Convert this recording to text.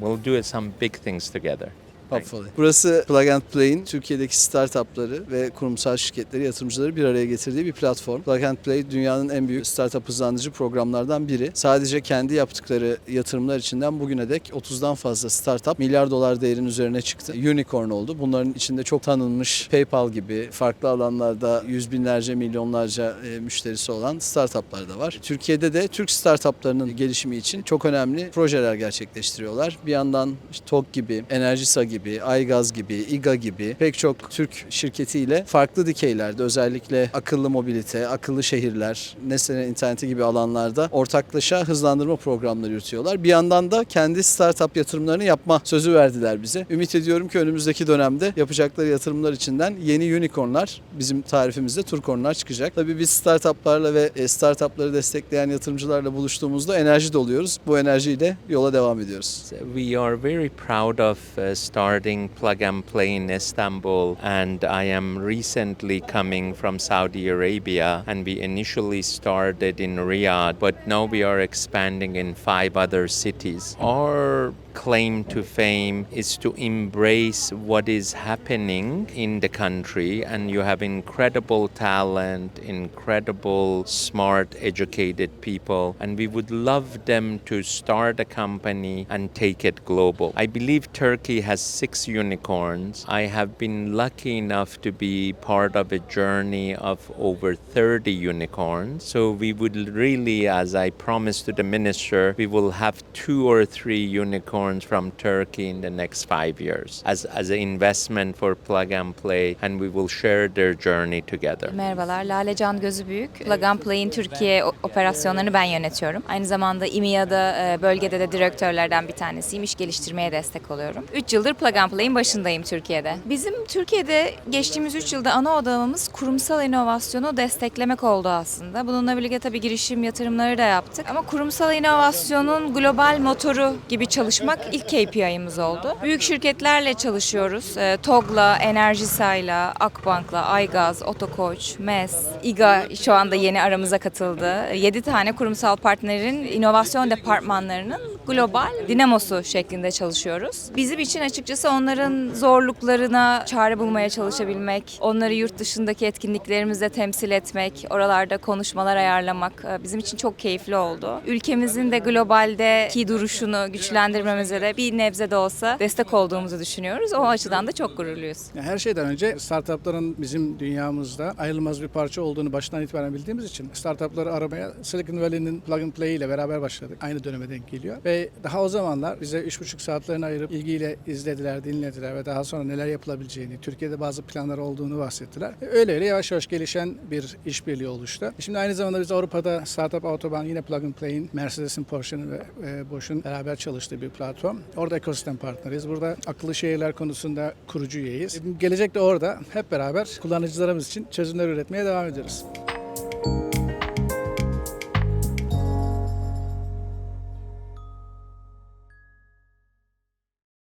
we'll do some big things together. Hopefully. Burası Plug and Play'in Türkiye'deki startupları ve kurumsal şirketleri, yatırımcıları bir araya getirdiği bir platform. Plug and Play dünyanın en büyük startup hızlandırıcı programlardan biri. Sadece kendi yaptıkları yatırımlar içinden bugüne dek 30'dan fazla startup milyar dolar değerin üzerine çıktı. Unicorn oldu. Bunların içinde çok tanınmış PayPal gibi farklı alanlarda yüz binlerce, milyonlarca e, müşterisi olan startuplar da var. Türkiye'de de Türk startuplarının gelişimi için çok önemli projeler gerçekleştiriyorlar. Bir yandan işte TOG gibi, Enerjisa gibi, Aygaz gibi, İGA gibi pek çok Türk şirketiyle farklı dikeylerde özellikle akıllı mobilite, akıllı şehirler, nesneler interneti gibi alanlarda ortaklaşa hızlandırma programları yürütüyorlar. Bir yandan da kendi startup yatırımlarını yapma sözü verdiler bize. Ümit ediyorum ki önümüzdeki dönemde yapacakları yatırımlar içinden yeni unicornlar, bizim tarifimizde turkornlar çıkacak. Tabii biz startuplarla ve e, startupları destekleyen yatırımcılarla buluştuğumuzda enerji doluyoruz. Bu enerjiyle yola devam ediyoruz. We are very proud of uh, starting Plug and Play in Istanbul, and I am recently coming from Saudi Arabia, and we initially started in Riyadh, but now we are expanding in five other cities. Our claim to fame is to embrace what is happening in the country, and you have incredible talent, incredible, smart, educated people, and we would love them to start a company and take it global. I believe Turkey has six unicorns. I have been lucky enough to be part of a journey of over 30 unicorns. So we would really, as I promised to the minister, we will have two or three unicorns from Turkey in the next five years as, as an investment for plug and play, and we will share their journey together. Merhabalar, Lale Can Gözü Büyük. Plug and Play'in Türkiye operasyonlarını ben yönetiyorum. Aynı zamanda İMİA'da e, bölgede de direktörlerden bir tanesiyim. İş geliştirmeye destek oluyorum. 3 yıldır Plug and Play'in başındayım Türkiye'de. Bizim Türkiye'de geçtiğimiz 3 yılda ana odağımız kurumsal inovasyonu desteklemek oldu aslında. Bununla birlikte tabii girişim yatırımları da yaptık. Ama kurumsal inovasyonun global motoru gibi çalışmak ilk KPI'miz oldu. Büyük şirketlerle çalışıyoruz. E, TOG'la, Enerjisa'yla, Akbank'la, Aygaz, Otokoç, MES, İGA şu anda yeni aramıza katıldı. 7 tane kurumsal partnerin inovasyon departmanlarının global dinamosu şeklinde çalışıyoruz. Bizim için açıkçası onların zorluklarına çare bulmaya çalışabilmek, onları yurt dışındaki etkinliklerimizde temsil etmek, oralarda konuşmalar ayarlamak e, bizim için çok keyifli oldu. Ülkemizin de globaldeki duruşunu güçlendirmemize de bir nebze de olsa destek olduğumuzu düşünüyoruz. O açıdan da çok gururluyuz. Her şeyden önce startupların bizim dünyamızda ayrılmaz bir parça olduğunu baştan itibaren bildiğimiz için startupları aramaya Silicon Valley'nin Plug and Play ile beraber başladık. Aynı döneme denk geliyor. Ve daha o zamanlar bize 3,5 saatlerini ayırıp ilgiyle izlediler, dinlediler ve daha sonra neler yapılabileceğini, Türkiye'de bazı planlar olduğunu bahsettiler. Ve öyle öyle yavaş yavaş gelişen bir işbirliği oluştu. Şimdi aynı zamanda biz Avrupa'da Startup Autobahn yine Plug and Play'in, Mercedes'in, Porsche'nin ve e, Bosch'un beraber çalıştığı bir platform. Orada ekosistem partneriyiz. Burada akıllı şehirler konusunda kurucu üyeyiz. Gelecekte orada hep beraber kullanıcılarımız için çözümler üretmeye devam ediyoruz.